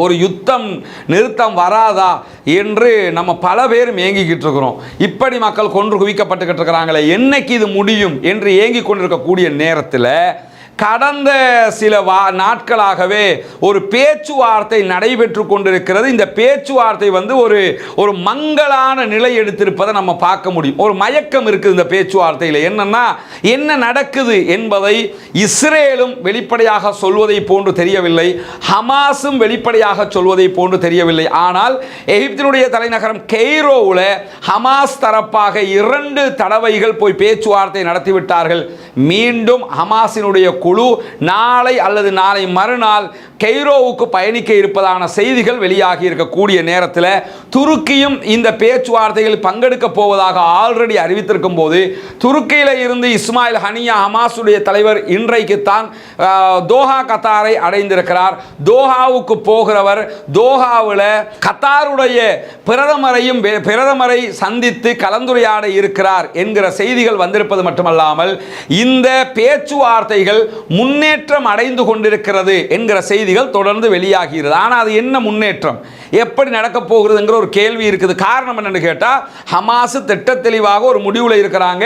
ஒரு யுத்தம் நிறுத்தம் வராதா என்று நம்ம பல பேரும் ஏங்கிக்கிட்டு இருக்கிறோம். இப்படி மக்கள் கொன்று குவிக்கப்பட்டுக்கிட்டு இருக்கிறாங்களே என்னைக்கு இது முடியும் என்று ஏங்கி கொண்டிருக்கக்கூடிய நேரத்தில் கடந்த சில வா நாட்களாகவே ஒரு பேச்சுவார்த்தை நடைபெற்று கொண்டிருக்கிறது. இந்த பேச்சுவார்த்தை வந்து ஒரு ஒரு மங்கலான நிலை எடுத்திருப்பதை நம்ம பார்க்க முடியும். ஒரு மயக்கம் இருக்குது இந்த பேச்சுவார்த்தையில். என்னன்னா என்ன நடக்குது என்பதை இஸ்ரேலும் வெளிப்படையாக சொல்வதை போன்று தெரியவில்லை. ஹமாஸும் வெளிப்படையாக சொல்வதை போன்று தெரியவில்லை. ஆனால் எகிப்தினுடைய தலைநகரம் கெய்ரோவில் ஹமாஸ் தரப்பாக இரண்டு தடவைகள் போய் பேச்சுவார்த்தை நடத்திவிட்டார்கள். மீண்டும் ஹமாஸினுடைய குழு குழு நாளை அல்லது நாளை மறுநாள் கெய்ரோவுக்கு பயணிக்க இருப்பதான செய்திகள் வெளியாகி இருக்கக்கூடிய நேரத்தில் துருக்கியும் இந்த பேச்சுவார்த்தையில் பங்கெடுக்க போவதாக ஆல்ரெடி அறிவித்திருக்கும் போது துருக்கியில் இருந்து இஸ்மாயில் ஹனியா ஹமாஸுடைய தலைவர் இன்றைக்கு தான் தோஹா கத்தாரை அடைந்திருக்கிறார். தோஹாவுக்கு போகிறவர் தோஹாவில் கத்தாருடைய பிரதமரையும் பிரதமரை சந்தித்து கலந்துரையாட இருக்கிறார் என்கிற செய்திகள் வந்திருப்பது மட்டுமல்லாமல் இந்த பேச்சுவார்த்தைகள் முன்னேற்றம் அடைந்து கொண்டிருக்கிறது என்கிற செய்திகள் தொடர்ந்து வெளியாகிறது. ஆனால் அது என்ன முன்னேற்றம்? எப்படி நடக்க போகிறதுங்கிற ஒரு கேள்வி இருக்குது. காரணம் என்னென்னு கேட்டால் ஹமாஸ் திட்ட தெளிவாக ஒரு முடிவில் இருக்கிறாங்க.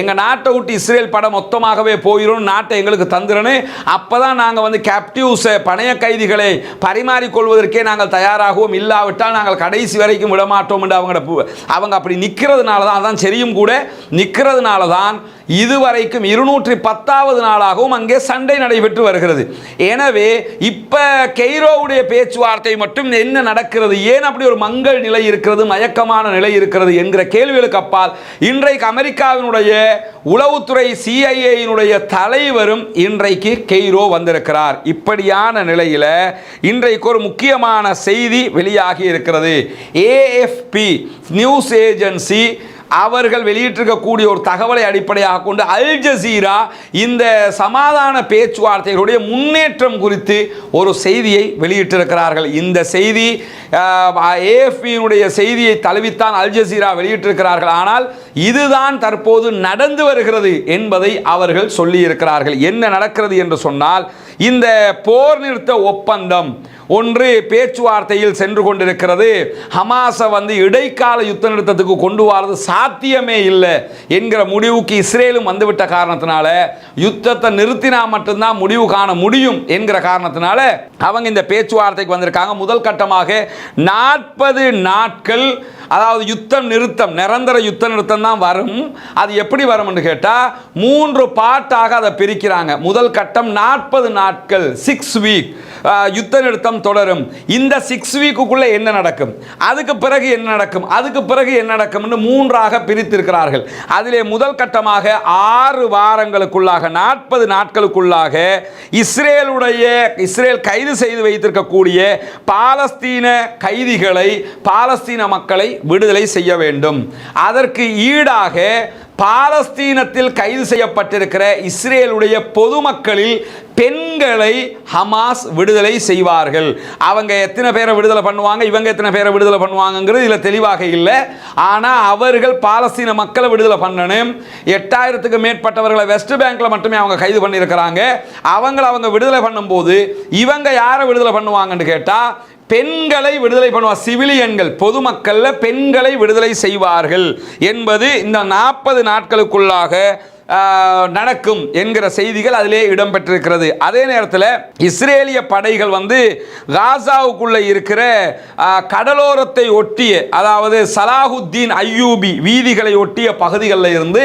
எங்கள் நாட்டை விட்டு இஸ்ரேல் படம் மொத்தமாகவே போயிடும் நாட்டை எங்களுக்கு தந்துடனு அப்போ தான் நாங்கள் வந்து கேப்டிவ்ஸை பணைய கைதிகளை பரிமாறிக்கொள்வதற்கே நாங்கள் தயாராகவும் இல்லாவிட்டால் நாங்கள் கடைசி வரைக்கும் விடமாட்டோம் என்று அவங்க அவங்க அப்படி நிற்கிறதுனால தான் அதான் சரியும் கூட நிற்கிறதுனால தான் இதுவரைக்கும் இருநூற்றி பத்தாவது நாளாகவும் அங்கே சண்டை நடைபெற்று வருகிறது. எனவே இப்போ கெய்ரோவுடைய பேச்சுவார்த்தை மட்டும் என்ன நடக்கிறது? ஏன் அப்படி ஒரு மங்கள் நிலை இருக்கிறது மயக்கமான நிலை இருக்கிறது என்கிற கேள்விகளுக்கு அப்பால் இன்றைக்கு அமெரிக்காவினுடைய உளவுத்துறை சிஐஏயினுடைய தலைவரும் இன்றைக்கு கெய்ரோ வந்திருக்கிறார். இப்படியான நிலையில் இன்றைக்கு ஒரு முக்கியமான செய்தி வெளியாகி இருக்கிறது. ஏஎஃப்பி நியூஸ் ஏஜென்சி அவர்கள் வெளியிட்டிருக்கக்கூடிய ஒரு தகவலை அடிப்படையாக கொண்டு அல் ஜசீரா இந்த சமாதான பேச்சுவார்த்தைகளுடைய முன்னேற்றம் குறித்து ஒரு செய்தியை வெளியிட்டிருக்கிறார்கள். இந்த செய்தி ஏஎஃபியினுடைய செய்தியை தழுவித்தான் அல் ஜசீரா வெளியிட்டிருக்கிறார்கள். ஆனால் இதுதான் தற்போது நடந்து வருகிறது என்பதை அவர்கள் சொல்லியிருக்கிறார்கள். என்ன நடக்கிறது என்று சொன்னால் இந்த போர் நிறுத்த ஒப்பந்தம் ஒன்று பேச்சுவார்த்தையில் சென்று கொண்டிருக்கிறது. ஹமாஸை வந்து இடைக்கால யுத்த நிறுத்தத்துக்கு கொண்டு வரது சாத்தியமே இல்லை என்கிற முடிவுக்கு இஸ்ரேலும் வந்துவிட்ட காரணத்தினால யுத்தத்தை நிறுத்தினா மட்டும்தான் முடிவு காண முடியும் என்கிற காரணத்தினால அவங்க இந்த பேச்சுவார்த்தைக்கு வந்திருக்காங்க. முதல் கட்டமாக நாற்பது நாட்கள் அதாவது யுத்தம் நிறுத்தம் நிரந்தர யுத்த நிறுத்தம் தான் வரும். அது எப்படி வரும்னு கேட்டால் மூன்று பாட்டாக அதை பிரிக்கிறாங்க. முதல் கட்டம் நாற்பது நாட்கள் சிக்ஸ் வீக் யுத்த நிறுத்தம் தொடரும். இந்த சிக்ஸ் வீக்குக்குள்ளே என்ன நடக்கும்? அதுக்கு பிறகு என்ன நடக்கும்? அதுக்கு பிறகு என்ன நடக்கும்னு மூன்றாக பிரித்திருக்கிறார்கள். அதிலே முதல் கட்டமாக ஆறு வாரங்களுக்குள்ளாக நாற்பது நாட்களுக்குள்ளாக இஸ்ரேலுடைய இஸ்ரேல் கைது செய்து வைத்திருக்கக்கூடிய பாலஸ்தீன கைதிகளை பாலஸ்தீன மக்களை விடுதலை செய்ய வேண்டும். அதற்கு ஈடாக பாலஸ்தீனத்தில் கைது செய்யப்பட்டிருக்கிற இஸ்ரேலுடைய பொதுமக்களில் பெண்களை ஹமாஸ் விடுதலை செய்வார்கள். அவங்க எத்தனை பேரை விடுதலை பண்ணுவாங்க இவங்க எத்தனை பேரை விடுதலை பண்ணுவாங்கங்கிறது இதில் தெளிவாக இல்லை. ஆனால் அவர்கள் பாலஸ்தீன மக்களை விடுதலை பண்ணணும். எட்டாயிரத்துக்கு மேற்பட்டவர்களை வெஸ்ட் பேங்க்கில் மட்டுமே அவங்க கைது பண்ணியிருக்கிறாங்க. அவங்கள அவங்க விடுதலை பண்ணும்போது இவங்க யாரை விடுதலை பண்ணுவாங்கன்னு கேட்டால் பெண்களை விடுதலை பண்ணுவார் சிவிலியன்கள் பொதுமக்களில் பெண்களை விடுதலை செய்வார்கள். என்பது இந்த நாற்பது நாட்களுக்குள்ளாக நடக்கும் என்கிற செய்திகள் அதிலே இடம்பெற்றிருக்கிறது. அதே நேரத்தில் இஸ்ரேலிய படைகள் வந்து காசாவுக்குள்ளே இருக்கிற கடலோரத்தை ஒட்டிய அதாவது சலாஹுத்தீன் ஐயூபி வீதிகளை ஒட்டிய பகுதிகளில் இருந்து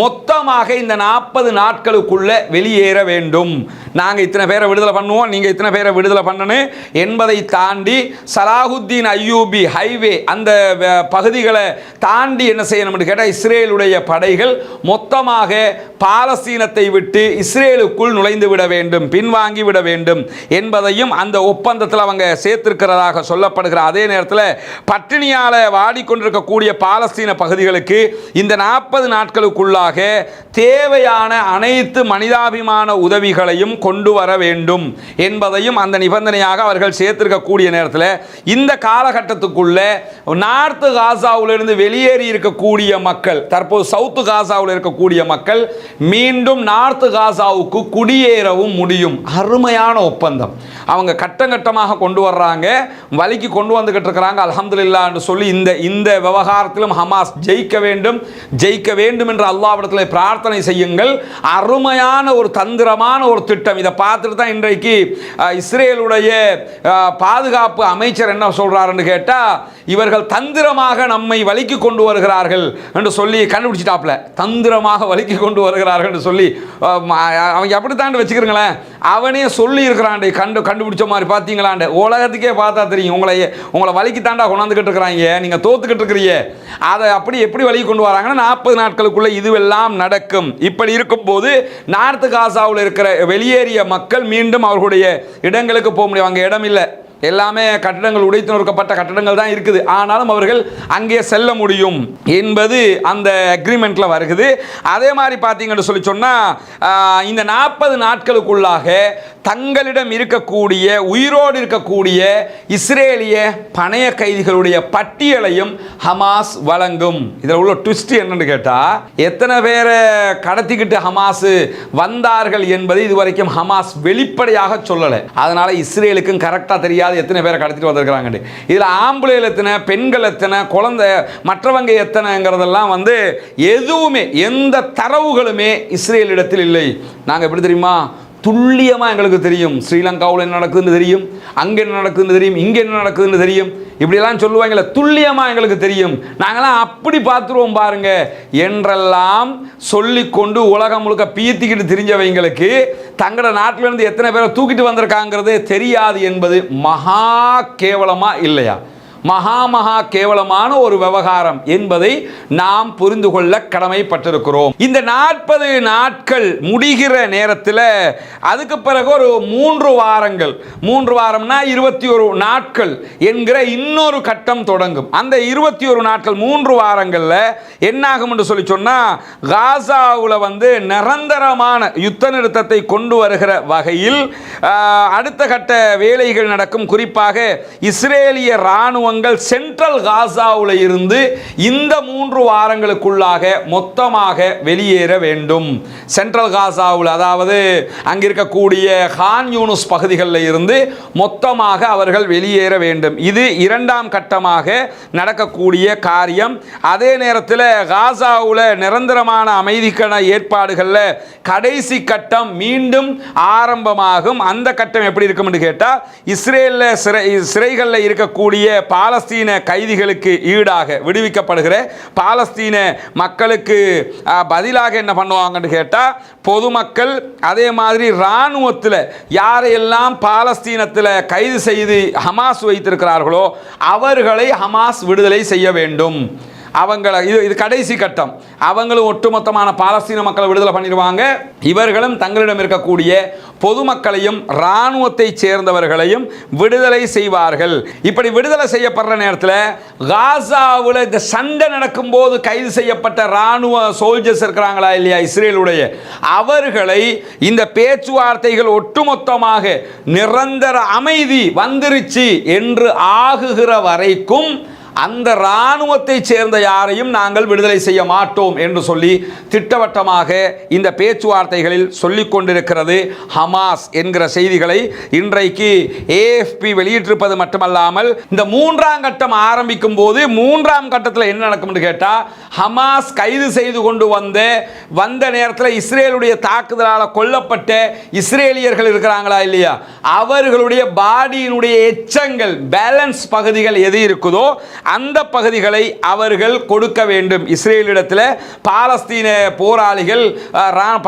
மொத்தமாக இந்த நாற்பது நாட்களுக்குள்ள வெளியேற வேண்டும். நாங்கள் இத்தனை பேரை விடுதலை பண்ணுவோம் நீங்கள் இத்தனை பேரை விடுதலை பண்ணணும் என்பதை தாண்டி சலாஹுத்தீன் ஐயூபி ஹைவே அந்த வ- பகுதிகளை தாண்டி என்ன செய்யணும்னு கேட்டால் இஸ்ரேலுடைய படைகள் மொத்தமாக பாலஸ்தீனத்தை விட்டு இஸ்ரேலுக்குள் நுழைந்து விட வேண்டும் பின்வாங்கி விட வேண்டும் என்பதையும் அந்த ஒப்பந்தத்தில் அவங்க சேர்த்திருக்கிறதாக சொல்லப்படுகிற அதே நேரத்தில் பட்டினியால் வாடிக்கொண்டிருக்கக்கூடிய பாலஸ்தீன பகுதிகளுக்கு இந்த நாற்பது நாட்களுக்குள்ளாக தேவையான அனைத்து மனிதாபிமான உதவிகளையும் கொண்டு வர வேண்டும் என்பதையும் அந்த நிபந்தனையாக அவர்கள் சேர்த்திருக்கக்கூடிய நேரத்தில் இந்த காலகட்டத்துக்குள்ள நார்த்து காசாவிலிருந்து வெளியேறி இருக்கக்கூடிய மக்கள் தற்போது சவுத்து காசாவில் இருக்கக்கூடிய மக்கள் மீண்டும் நார்த் காசாவுக்கு குடியேறவும் முடியும். அருமையான ஒப்பந்தம். அவங்க கட்டம் கட்டமாக கொண்டு வர்றாங்க. வழிக்கு கொண்டு வந்துகிட்டு இருக்கிறாங்க. அல்ஹம்துலில்லாஹ்னு சொல்லி இந்த இந்த விவகாரத்திலும் ஹமாஸ் ஜெயிக்க வேண்டும். ஜெயிக்க வேண்டும் என்று அல்லாவிடத்தில் பிரார்த்தனை செய்யுங்கள். அருமையான ஒரு தந்திரமான ஒரு திட்டம். இதை பார்த்துட்டு தான் இன்றைக்கு இஸ்ரேலுடைய பாதுகாப்பு அமைச்சர் என்ன சொல்கிறாருன்னு கேட்டால் இவர்கள் தந்திரமாக நம்மை வலிக்கு கொண்டு வருகிறார்கள் என்று சொல்லி கண்டுபிடிச்சிட்டாப்ல தந்திரமாக வலிக்கு கொண்டு வருகிறார்கள் என்று சொல்லி அவங்க அப்படித்தாண்டு வச்சுக்கிறீங்களேன் அவனே சொல்லி இருக்கிறாண்டு கண்டு கண்டுபிடிச்ச மாதிரி பார்த்தீங்களாண்டு. உலகத்துக்கே பார்த்தா தெரியும் உங்களை உங்களை வலிக்கு தாண்டா கொண்டாந்துக்கிட்டு இருக்கிறாங்க நீங்கள் தோத்துக்கிட்டு இருக்கிறீங்க. அதை அப்படி எப்படி வழிக்கு கொண்டு வராங்கன்னா நாற்பது நாட்களுக்குள்ளே இதுவெல்லாம் நடக்கும். இப்படி இருக்கும்போது நார்த்து காசாவில் இருக்கிற வெளியேறிய மக்கள் மீண்டும் அவர்களுடைய இடங்களுக்கு போக முடியும். அங்கே இடம் இல்லை எல்லாமே கட்டடங்கள் உடைத்து நொறுக்கப்பட்ட கட்டடங்கள் தான் இருக்குது. ஆனாலும் அவர்கள் அங்கே செல்ல முடியும் என்பது அந்த அக்ரிமெண்ட்டில் வருகுது. அதே மாதிரி பார்த்தீங்கன்னு சொல்லி சொன்னால் இந்த நாற்பது நாட்களுக்குள்ளாக தங்களிடம் இருக்கக்கூடிய உயிரோடு இருக்கக்கூடிய இஸ்ரேலிய பணைய கைதிகளுடைய பட்டியலையும் ஹமாஸ் வழங்கும். இதில் உள்ள ட்விஸ்ட் என்னன்னு கேட்டால் எத்தனை பேரை கடத்திக்கிட்டு ஹமாஸ் வந்தார்கள் என்பதை இதுவரைக்கும் ஹமாஸ் வெளிப்படையாக சொல்லலை. அதனால் இஸ்ரேலுக்கும் கரெக்டாக தெரியாது எத்தனை பேரை கடத்திட்டு வந்திருக்கிறாங்க இதில் ஆம்பளைகள் எத்தனை பெண்கள் எத்தனை குழந்தை மற்றவங்க எத்தனைங்கிறதெல்லாம் வந்து எதுவுமே எந்த தரவுகளுமே இஸ்ரேலிடத்தில் இல்லை. நாங்கள் எப்படி தெரியுமா? துல்லியமாக எங்களுக்கு தெரியும். ஸ்ரீலங்காவில் என்ன நடக்குதுன்னு தெரியும். அங்கே என்ன நடக்குதுன்னு தெரியும். இங்கே என்ன நடக்குதுன்னு தெரியும். இப்படியெல்லாம் சொல்லுவாங்கல்ல துல்லியமாக எங்களுக்கு தெரியும். நாங்களாம் அப்படி பார்த்துருவோம் பாருங்க. என்றெல்லாம் சொல்லிக்கொண்டு உலகம் முழுக்க பீத்திக்கிட்டு தெரிஞ்சவங்களுக்கு தங்களோட நாட்டிலேருந்து எத்தனை பேரை தூக்கிட்டு வந்திருக்காங்கிறது தெரியாது என்பது மகா கேவலமாக இல்லையா? மகா மகா கேவலமான ஒரு விவகாரம் என்பதை நாம் புரிந்து கொள்ள கடமைப்பட்டிருக்கிறோம். இந்த நாற்பது நாட்கள் முடிகிற நேரத்தில் அதுக்கு பிறகு ஒரு மூன்று வாரங்கள் மூன்று வாரம்னா இருபத்தி ஒரு நாட்கள் என்கிற இன்னொரு கட்டம் தொடங்கும். அந்த இருபத்தி ஒரு நாட்கள் மூன்று வாரங்களில் என்னாகும் என்று சொல்லி சொன்னால் காசாவில் வந்து நிரந்தரமான யுத்த நிறுத்தத்தை கொண்டு வருகிற வகையில் அடுத்த கட்ட வேலைகள் நடக்கும். குறிப்பாக இஸ்ரேலிய இராணுவங்கள் குடும்பங்கள் சென்ட்ரல் காசாவில் இருந்து இந்த மூன்று வாரங்களுக்குள்ளாக மொத்தமாக வெளியேற வேண்டும். சென்ட்ரல் காசாவில் அதாவது அங்கே இருக்கக்கூடிய ஹான் யூனுஸ் பகுதிகளில் இருந்து மொத்தமாக அவர்கள் வெளியேற வேண்டும். இது இரண்டாம் கட்டமாக நடக்கக்கூடிய காரியம். அதே நேரத்தில் காசாவில் நிரந்தரமான அமைதிக்கான ஏற்பாடுகளில் கடைசி கட்டம் மீண்டும் ஆரம்பமாகும். அந்த கட்டம் எப்படி இருக்கும்னு கேட்டால் இஸ்ரேலில் சிறை சிறைகளில் இருக்கக்கூடிய பா பாலஸ்தீன கைதிகளுக்கு ஈடாக விடுவிக்கப்படுகிற பாலஸ்தீன மக்களுக்கு பதிலாக என்ன பண்ணுவாங்கன்னு கேட்டால் பொதுமக்கள் அதே மாதிரி இராணுவத்தில் யாரையெல்லாம் பாலஸ்தீனத்தில் கைது செய்து ஹமாஸ் வைத்திருக்கிறார்களோ அவர்களை ஹமாஸ் விடுதலை செய்ய வேண்டும். அவங்கள இது இது கடைசி கட்டம். அவங்களும் ஒட்டுமொத்தமான பாலஸ்தீன மக்களை விடுதலை பண்ணிடுவாங்க. இவர்களும் தங்களிடம் இருக்கக்கூடிய பொதுமக்களையும் இராணுவத்தை சேர்ந்தவர்களையும் விடுதலை செய்வார்கள். இப்படி விடுதலை செய்யப்படுற நேரத்தில் காசாவில் இந்த சண்டை நடக்கும்போது கைது செய்யப்பட்ட இராணுவ சோல்ஜர்ஸ் இருக்கிறாங்களா இல்லையா இஸ்ரேலுடைய? அவர்களை இந்த பேச்சுவார்த்தைகள் ஒட்டுமொத்தமாக நிரந்தர அமைதி வந்துருச்சு என்று ஆகுகிற வரைக்கும் அந்த இராணுவத்தைச் சேர்ந்த யாரையும் நாங்கள் விடுதலை செய்ய மாட்டோம் என்று சொல்லி திட்டவட்டமாக இந்த பேச்சுவார்த்தைகளில் சொல்லிக் கொண்டிருக்கிறது ஹமாஸ் என்கிற செய்திகளை இன்றைக்கு ஏஎஃப்பி வெளியிட்டிருப்பது மட்டுமல்லாமல் இந்த மூன்றாம் கட்டம் ஆரம்பிக்கும் போது மூன்றாம் கட்டத்தில் என்ன நடக்கும்னு கேட்டால் ஹமாஸ் கைது செய்து கொண்டு வந்த வந்த நேரத்தில் இஸ்ரேலுடைய தாக்குதலால் கொல்லப்பட்ட இஸ்ரேலியர்கள் இருக்கிறாங்களா இல்லையா? அவர்களுடைய பாடியினுடைய எச்சங்கள் பேலன்ஸ் பகுதிகள் எது இருக்குதோ அந்த பகுதிகளை அவர்கள் கொடுக்க வேண்டும். இஸ்ரேலிடத்தில் பாலஸ்தீன போராளிகள்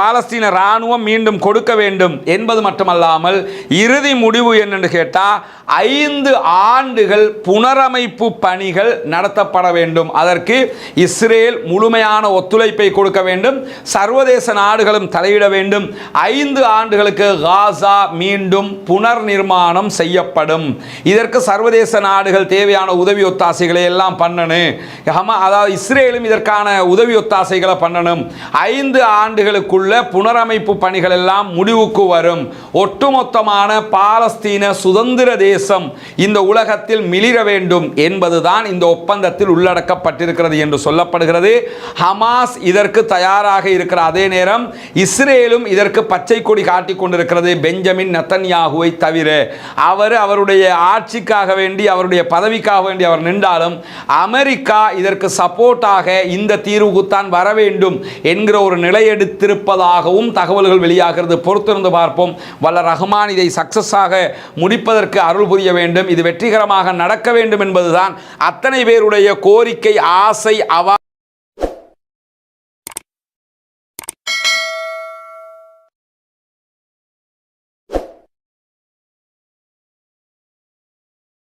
பாலஸ்தீன இராணுவம் மீண்டும் கொடுக்க வேண்டும் என்பது மட்டுமல்லாமல் இறுதி முடிவு என்னென்னு கேட்டால் ஐந்து ஆண்டுகள் புனரமைப்பு பணிகள் நடத்தப்பட வேண்டும். அதற்கு இஸ்ரேல் முழுமையான ஒத்துழைப்பை கொடுக்க வேண்டும். சர்வதேச நாடுகளும் தலையிட வேண்டும். ஐந்து ஆண்டுகளுக்கு காசா மீண்டும் புனர் நிர்மாணம் செய்யப்படும். இதற்கு சர்வதேச நாடுகள் தேவையான உதவி ஒத்தாசைகளை எல்லாம் பண்ணணும் ஹமா அதாவது இஸ்ரேலும் இதற்கான உதவி ஒத்தாசைகளை பண்ணணும் ஐந்து ஆண்டுகளுக்குள்ள புனரமைப்பு பணிகள் எல்லாம் முடிவுக்கு வரும். ஒட்டுமொத்தமான பாலஸ்தீன சுதந்திர தேசம் இந்த உலகத்தில் மிளிர வேண்டும் என்பதுதான் இந்த ஒப்பந்தத்தில் உள்ளடக்கப்பட்டிருக்கிறது என்று சொல்லப்படுகிறது. ஹமாஸ் இதற்கு தயாராக இருக்கிற அதே நேரம் இஸ்ரேலும் இதற்கு பச்சை கொடி காட்டிக் கொண்டிருக்கிறது பெஞ்சமின் நத்தன்யாகுவை தவிர. அவர் அவருடைய ஆட்சிக்காக வேண்டி அவருடைய பதவிக்காக வேண்டி அவர் நின்றாலும் அமெரிக்கா இதற்கு சப்போர்ட்டாக இந்த தீர்வுக்குத்தான் வர வேண்டும் என்கிற ஒரு நிலை எடுத்திருப்பதாகவும் தகவல்கள் வெளியாகிறது. பொறுத்திருந்து பார்ப்போம். வல்ல ரஹ்மான் இதை சக்சஸாக முடிப்பதற்கு அருள் அருள் புரிய வேண்டும். இது வெற்றிகரமாக நடக்க வேண்டும் என்பதுதான் அத்தனை பேருடைய கோரிக்கை ஆசை அவா